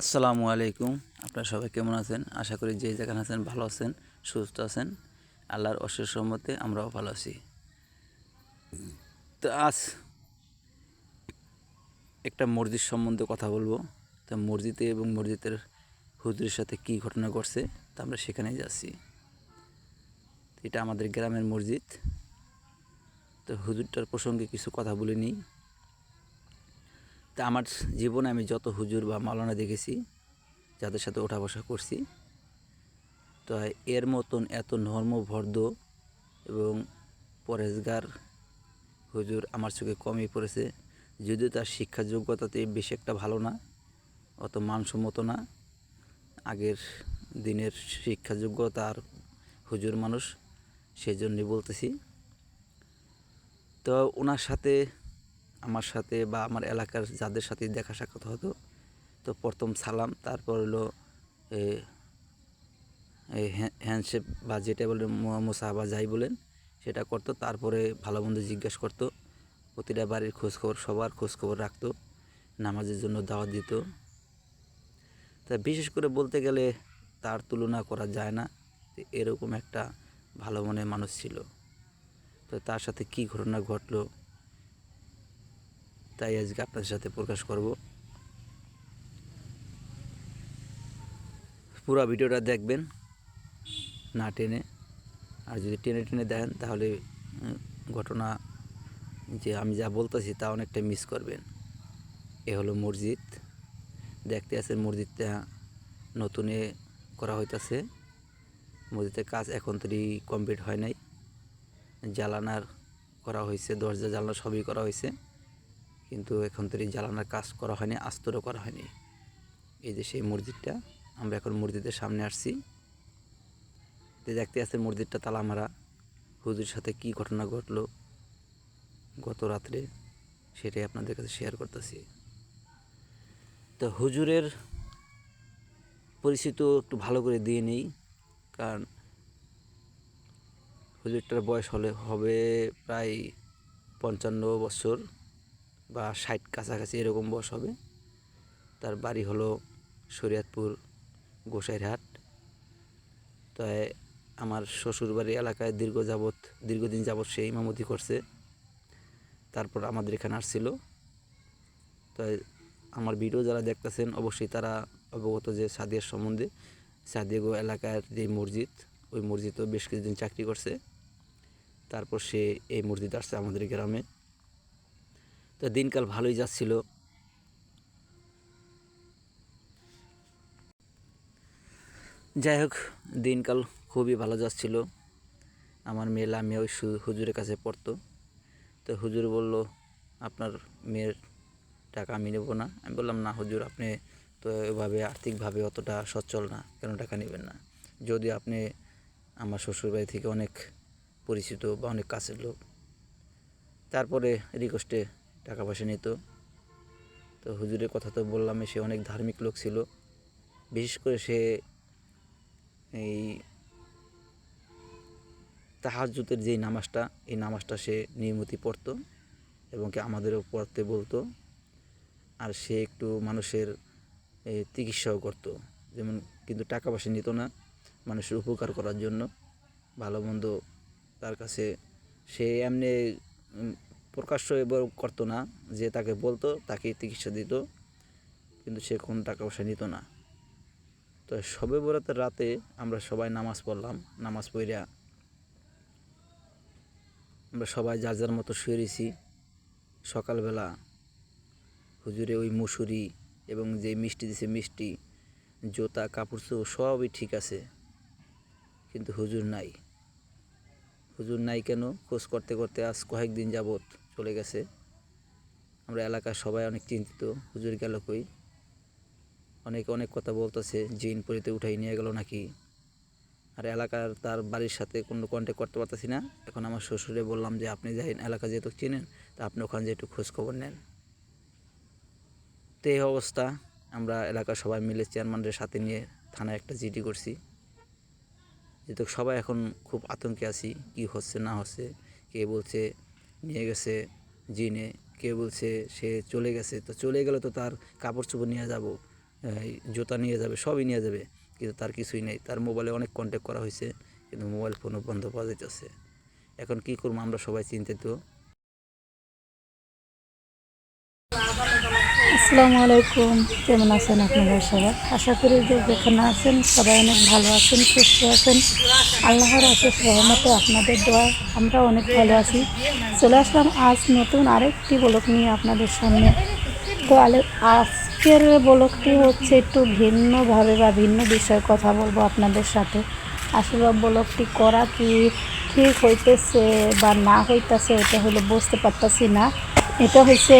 আসসালামু আলাইকুম। আপনারা সবাই কেমন আছেন? আশা করি যে যেখানে আছেন ভালো আছেন, সুস্থ আছেন। আল্লাহর অশেষ সম্মতে আমরাও ভালো আছি। তো আজ একটা মসজিদ সম্বন্ধে কথা বলব। তা মসজিদে এবং মসজিদের হুজুরের সাথে কী ঘটনা ঘটছে, তা আমরা সেখানেই যাচ্ছি। এটা আমাদের গ্রামের মসজিদ। তো হুজুরটার প্রসঙ্গে কিছু কথা বলে নিই। তা আমার জীবনে আমি যত হুজুর বা মালানা দেখেছি, যাদের সাথে ওঠা বসা করছি, তো এর মতন এত নর্ম ভর্দ এবং পরেজগার হুজুর আমার চোখে কমই পড়েছে। যদিও তার শিক্ষা যোগ্যতাতে বেশি একটা ভালো না, অত মানসম্মত না। আগের দিনের শিক্ষা যোগ্যতা আর হুজুর মানুষ সেই জন্যই বলতেছি। তো ওনার সাথে আমার সাথে বা আমার এলাকার যাদের সাথে দেখা সাক্ষাৎ হতো, তো প্রথম সালাম, তারপর হলো হ্যান্ডশেপ বা যেটা বলে মোসা বা যাই বলেন, সেটা করতো। তারপরে ভালো মন্দ জিজ্ঞাসা করতো, প্রতিটা বাড়ির খোঁজখবর, সবার খোঁজখবর রাখতো, নামাজের জন্য দাওয়াত দিত। তা বিশেষ করে বলতে গেলে তার তুলনা করা যায় না এরকম একটা ভালো মনের মানুষ ছিল। তো তার সাথে কী ঘটনা ঘটলো তাই আজকে আপনাদের সাথে প্রকাশ করব। পুরো ভিডিওটা দেখবেন, না টেনে। আর যদি টেনে টেনে দেখেন, তাহলে ঘটনা যে আমি যা বলতেছি তা অনেকটা মিস করবেন। এ হলো মসজিদ। দেখতে আছেন মসজিদটা নতুনে করা হইতাছে। মসজিদের কাজ এখন তৈরি কমপ্লিট হয় নাই। জ্বালানার করা হয়েছে দরজা জানলা সবই করা হয়েছে কিন্তু এখন তো এই জ্বালানার কাজ করা হয়নি, আস্তরও করা হয়নি। এই যে সেই মসজিদটা, আমরা এখন মসজিদের সামনে আসছি। দেখতে আসছে মসজিদটা তালা মারা হুজুরের সাথে কি ঘটনা ঘটলো, গত রাত্রে সেটাই আপনাদের কাছে শেয়ার করতেছি। তো হুজুরের পরিচিত একটু ভালো করে দিয়ে নেই, কারণ হুজুরটার বয়স হলে হবে প্রায় পঞ্চান্ন বছর। বা ষাট কাছাকাছি এরকম বয়স হবে। তার বাড়ি হলো শরিয়াতপুর গোসাইরহাট। তাই আমার শ্বশুর বাড়ি এলাকায় দীর্ঘ যাবৎ, দীর্ঘদিন যাবৎ সে ইমামতি করছে। তারপর আমাদের এখানে আসছিল। তাই আমার ভিডিও যারা দেখতেছেন, অবশ্যই তারা অবগত যে সাদিয়ার সম্বন্ধে সাদিয়াগো এলাকার যে মসজিদ, ওই মসজিদও বেশ কিছুদিন চাকরি করছে। তারপর সে এই মসজিদ আসছে আমাদের গ্রামে। তো দিনকাল ভালোই যাচ্ছিল। যাই হোক, দিনকাল খুবই ভালো যাচ্ছিল। আমার মেয়ে লামিয়া ওই হুজুরের কাছে পড়তো। তো হুজুর বলল, আপনার মেয়ের টাকা আমি নেব না। আমি বললাম, না হুজুর, আপনি তো এভাবে আর্থিকভাবে অতটা সচ্ছল না, কেন টাকা নেবেন না? যদি আপনি আমার শ্বশুরবাড়ি থেকে অনেক পরিচিত বা অনেক কাছের লোক। তারপরে রিকোয়েস্টে টাকা পয়সা নিত। তো হুজুরের কথা তো বললাম, সে অনেক ধার্মিক লোক ছিল। বিশেষ করে সে এই তাহাজুতের যেই নামাজটা, এই নামাজটা সে নিয়মিত পড়তো এবং কি আমাদেরও পড়তে বলতো। আর সে একটু মানুষের চিকিৎসাও করতো। যেমন কিন্তু টাকা পয়সা নিত না মানুষের উপকার করার জন্য। ভালো মন্দ তার কাছে সে এমনি প্রকাশ্য এবার করতো না, যে তাকে বলতো তাকে চিকিৎসা দিত, কিন্তু সে কোনো টাকা পয়সা নিত না। তো সবে বরাতের রাতে আমরা সবাই নামাজ পড়লাম, নামাজ পড়িয়া আমরা সবাই যার যার মতো শুয়ে রয়েছি সকালবেলা হুজুরে ওই মুসুরি এবং যে মিষ্টি দিছে মিষ্টি, জোতা, কাপড় চোপড় সবই ঠিক আছে, কিন্তু হুজুর নাই। হুজুর নাই কেন? খোঁজ করতে করতে আজ কয়েকদিন যাবৎ চলে গেছে। আমরা এলাকার সবাই অনেক চিন্তিত, হুজুর গেল কই? অনেকে, অনেক কথা বলতেছে, জিন পরিতে উঠাই নিয়ে গেল নাকি? আর এলাকার তার বাড়ির সাথে কোনো কন্ট্যাক্ট করতে পারতেছি না। এখন আমার শ্বশুরে বললাম যে, আপনি যাই এলাকা যেহেতু চিনেন, তা আপনি ওখানে যে একটু খোঁজখবর নেন। তো এই অবস্থা। আমরা এলাকার সবাই মিলে চেয়ারম্যানদের সাথে নিয়ে থানায় একটা জিডি করছি। যেহেতু সবাই এখন খুব আতঙ্কে আছি, কি হচ্ছে, না হচ্ছে, কে বলছে নিয়ে গেছে জিনে। কে বলছে সে চলে গেছে। তো চলে গেলে তো তার কাপড় চোপড় নিয়ে যাব জুতা নিয়ে যাবে, সবই নিয়ে যাবে। কিন্তু তার কিছুই নেই। তার মোবাইলে অনেক কন্ট্যাক্ট করা হয়েছে, কিন্তু মোবাইল ফোনও বন্ধ পাওয়া যাইতেছে। এখন কী করব আমরা সবাই চিন্তিত। আসসালামু আলাইকুম। কেমন আছেন আপনারা সবাই? আশা করি যে যেখানে আছেন সবাই অনেক ভালো আছেন, সুস্থ আছেন। আল্লাহর অশেষ রহমতে আপনাদের দোয়া, আমরা অনেক ভালো আছি। চলে আসলাম আজ নতুন আরেকটি বলক নিয়ে আপনাদের সামনে। তো আজকের বলকটি হচ্ছে একটু ভিন্নভাবে বা ভিন্ন বিষয়ে কথা বলব আপনাদের সাথে। আসলে বলকটি করা কি, ঠিক হইতেছে বা না হইতেছে, এটা হলো বুঝতে পারতাছি না। এটা হচ্ছে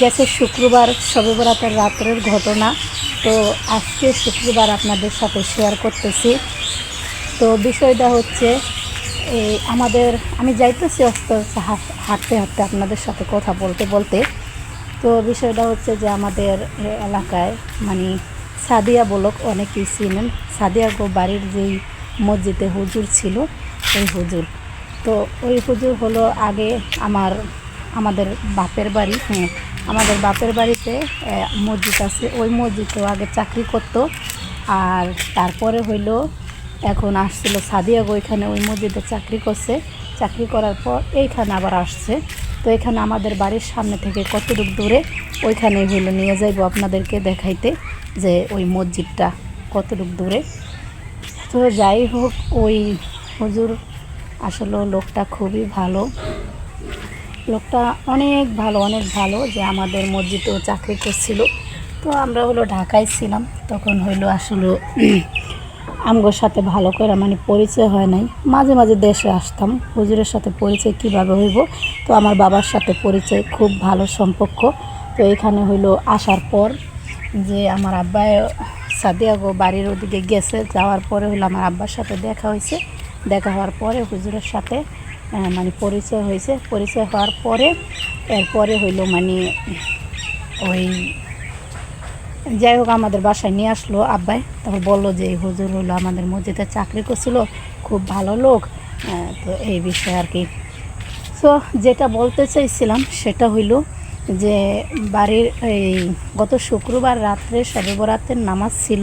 গেছে শুক্রবার সবে রাত্রের ঘটনা। তো আজকে শুক্রবার আপনাদের সাথে শেয়ার করতেছি। তো বিষয়টা হচ্ছে, এই আমাদের, আমি যাইতেছি আস্তে হাঁটতে হাঁটতে আপনাদের সাথে কথা বলতে বলতে। তো বিষয়টা হচ্ছে যে আমাদের এলাকায় মানে সাদিয়া বলক অনেকেই চিনেন। সাদিয়া গো বাড়ির যেই মসজিদে হুজুর ছিল ওই হুজুর। তো ওই হুজুর হলো আগে আমার আমাদের বাপের বাড়ি হ্যাঁ আমাদের বাপের বাড়িতে মসজিদ আছে। ওই মসজিদেও আগে চাকরি করতো। আর তারপরে হইল, এখন আসছিল সাদিয়া গো এখানে ওই মসজিদে চাকরি করছে। চাকরি করার পর এইখানে আবার আসছে। তো এখানে আমাদের বাড়ির সামনে থেকে কতটুকু দূরে, ওইখানে হইল নিয়ে যাইবো আপনাদেরকে দেখাইতে যে ওই মসজিদটা কতটুকু দূরে। তো যাই হোক, ওই হুজুর, আসলে লোকটা খুবই ভালো। লোকটা অনেক ভালো অনেক ভালো যে আমাদের মসজিদেও চাকরি করছিল। তো আমরা হলো ঢাকায় ছিলাম, তখন হইল আসলে আমগোর সাথে ভালো করে মানে পরিচয় হয় নাই। মাঝে মাঝে দেশে আসতাম, হুজুরের সাথে পরিচয় কীভাবে হইব? তো আমার বাবার সাথে পরিচয় খুব ভালো সম্পর্ক। তো এখানে হইল আসার পর যে আমার আব্বাই সাদিয়া গো বাড়ির ওদিকে গেছে, যাওয়ার পরে হলো আমার আব্বার সাথে দেখা হয়েছে। দেখা হওয়ার পরে হুজুরের সাথে মানে পরিচয় হয়েছে। পরিচয় হওয়ার পরে, এরপরে হইল মানে ওই যাই হোক, আমাদের বাসায় নিয়ে আসলো আব্বাই। তারপর বলল যে এই হুজুর হলো আমাদের মসজিদে চাকরি করছিল, খুব ভালো লোক। তো এই বিষয়ে আর কি। তো যেটা বলতে চাইছিলাম, সেটা হইল যে, বাড়ির এই গত শুক্রবার রাত্রে সবে বরাতের নামাজ ছিল।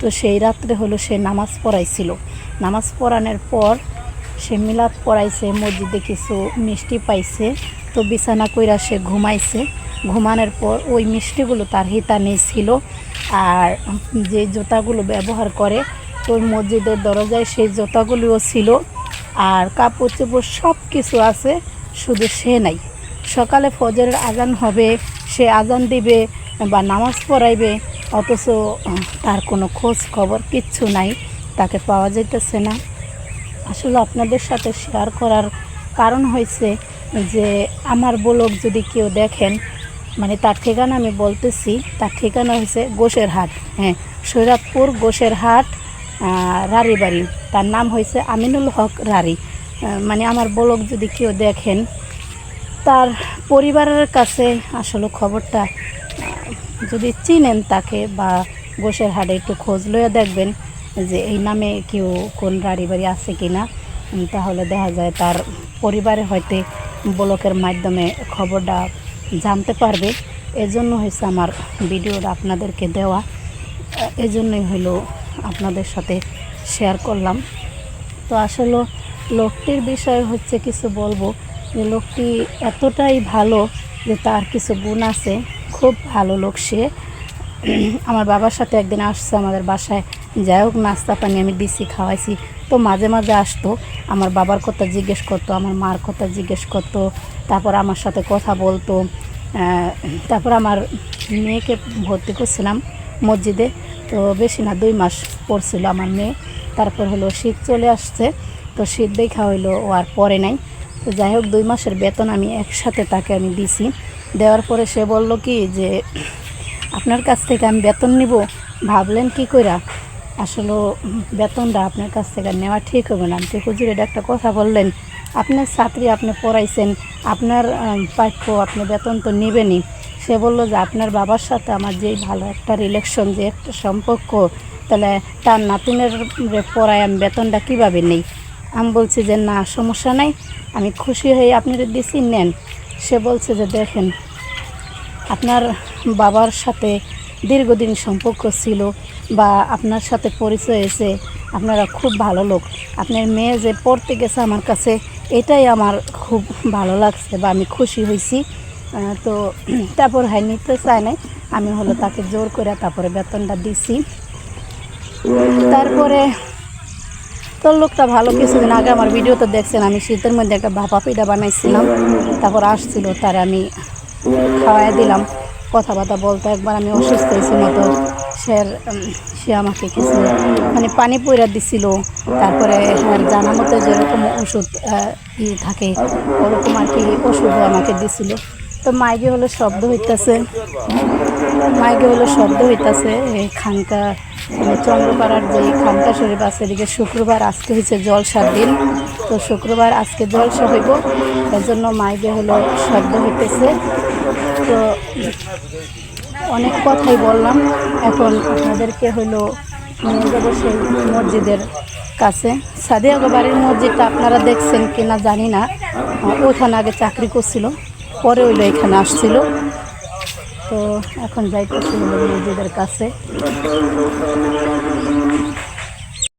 তো সেই রাত্রে হলো সে নামাজ পড়াইছিল। নামাজ পড়ানোর পর সে মিলাদ পড়াইছে, মসজিদে কিছু মিষ্টি পাইছে, তো বিছানা কইরা সে ঘুমাইছে। ঘুমানোর পর ওই মিষ্টিগুলো তার হিতানে ছিল আর যে জুতাগুলো ব্যবহার করে ওই মসজিদের দরজায় সেই জুতাগুলিও ছিল আর কাপড় চোপড় সব কিছু আছে, শুধু সে নাই। সকালে ফজরের আজান হবে, সে আজান দিবে বা নামাজ পড়াইবে, অথচ তার কোনো খোঁজ খবর কিচ্ছু নাই, তাকে পাওয়া যাইতেছে না। আসলে আপনাদের সাথে শেয়ার করার কারণ হয়েছে যে আমার ব্লগ যদি কেউ দেখেন মানে তার ঠিকানা আমি বলতেছি তার ঠিকানা হয়েছে গোসের হাট হ্যাঁ সৈরাতপুর গোসের হাট আহ, রাড়িবাড়ি তার নাম হয়েছে আমিনুল হক রারি মানে আমার ব্লগ যদি কেউ দেখেন তার পরিবারের কাছে আসলে খবরটা যদি চিনেন তাকে বা গোসের হাটে একটু খোঁজ লইয়া দেখবেন যে এই নামে কেউ কোন রাড়ি বাড়ি আছে কি না তাহলে দেখা যায় তার পরিবারে হয়তো ব্লকের মাধ্যমে খবরটা জানতে পারবে। এজন্য হয়েছে আমার ভিডিওটা আপনাদেরকে দেওয়া। এজন্যই হলো আপনাদের সাথে শেয়ার করলাম। তো আসলে লোকটির বিষয় হচ্ছে কিছু বলব। যে লোকটি এতটাই ভালো যে তার কিছু গুণ আছে। খুব ভালো লোক সে। আমার বাবার সাথে একদিন আসছে আমাদের বাসায়। যাই হোক, নাস্তা পানি আমি দিছি খাওয়াইছি। তো মাঝে মাঝে আসতো, আমার বাবার কথা জিজ্ঞেস করতো, আমার মার কথা জিজ্ঞেস করতো, তারপর আমার সাথে কথা বলতো তারপর আমার মেয়েকে ভর্তি করছিলাম মসজিদে। তো বেশি না, দুই মাস পড়ছিল আমার মেয়ে। তারপর হলো শীত চলে আসছে, তো শীত দেখা হইল, ও আর পরে নাই। তো যাই হোক, দুই মাসের বেতন আমি একসাথে তাকে আমি দিছি। দেওয়ার পরে সে বলল কি যে, আপনার কাছ থেকে আমি বেতন নিব। ভাবলেন কি কইরা আসলে বেতনটা আপনার কাছ থেকে নেওয়া ঠিক হবে না। আপনি হুজুর, এটা একটা কথা বললেন, আপনার ছাত্রী আপনি পড়াইছেন, আপনার পাঠ্য, আপনি বেতন তো নেবেনই। সে বলল যে আপনার বাবার সাথে আমার যেই ভালো একটা রিলেকশন যে একটা সম্পর্ক, তাহলে তার নাতিনের পড়ায় আমি বেতনটা কীভাবে নেই? আমি বলছি যে না, সমস্যা নাই, আমি খুশি হয়ে আপনার দিছি নেন। সে বলছে যে দেখেন, আপনার বাবার সাথে দীর্ঘদিন সম্পর্ক ছিল বা আপনার সাথে পরিচয় হয়েছে, আপনারা খুব ভালো লোক। আপনার মেয়ে যে পড়তে গেছে আমার কাছে, এটাই আমার খুব ভালো লাগছে বা আমি খুশি হয়েছি। তো তারপর হাই নিতে চায় নাই। আমি হলো তাকে জোর করে তারপরে বেতনটা দিছি। তারপরে তোর লোকটা ভালো কিছুদিন আগে আমার ভিডিওতে দেখছেন, আমি শীতের মধ্যে একটা ভাপা পিঠা বানাইছিলাম। তারপর আসছিল, তার আমি খাওয়াই দিলাম। কথাবার্তা বলতো, একবার আমি অসুস্থ হয়েছি তো সে সে আমাকে কিছু মানে পানি পইরা দিছিল। তারপরে জানা মতো যেরকম ওষুধ ই থাকে, ওরকম আর কি ওষুধও আমাকে দিছিল। তো মাইকে হলো শব্দ হইতেছে। মাইকে হলো শব্দ হইতাছে খানকা মানে চন্দ্রপাড়ার যে খানকা শরীফ আছে, এদিকে শুক্রবার আজকে হয়েছে জলসার দিন। তো শুক্রবার আজকে জলসা হইব এর জন্য মাইকে হলো শব্দ হইতেছে। তো অনেক কথাই বললাম। এখন আপনাদেরকে হলো নিয়ে যাব সেই মসজিদের কাছে। সাদিয়াগো বাড়ির মসজিদটা আপনারা দেখছেন কি না জানি না। ওইখানে আগে চাকরি করছিল, পরে হইল এখানে আসছিল। তো এখন যাইতেছি মসজিদের কাছে।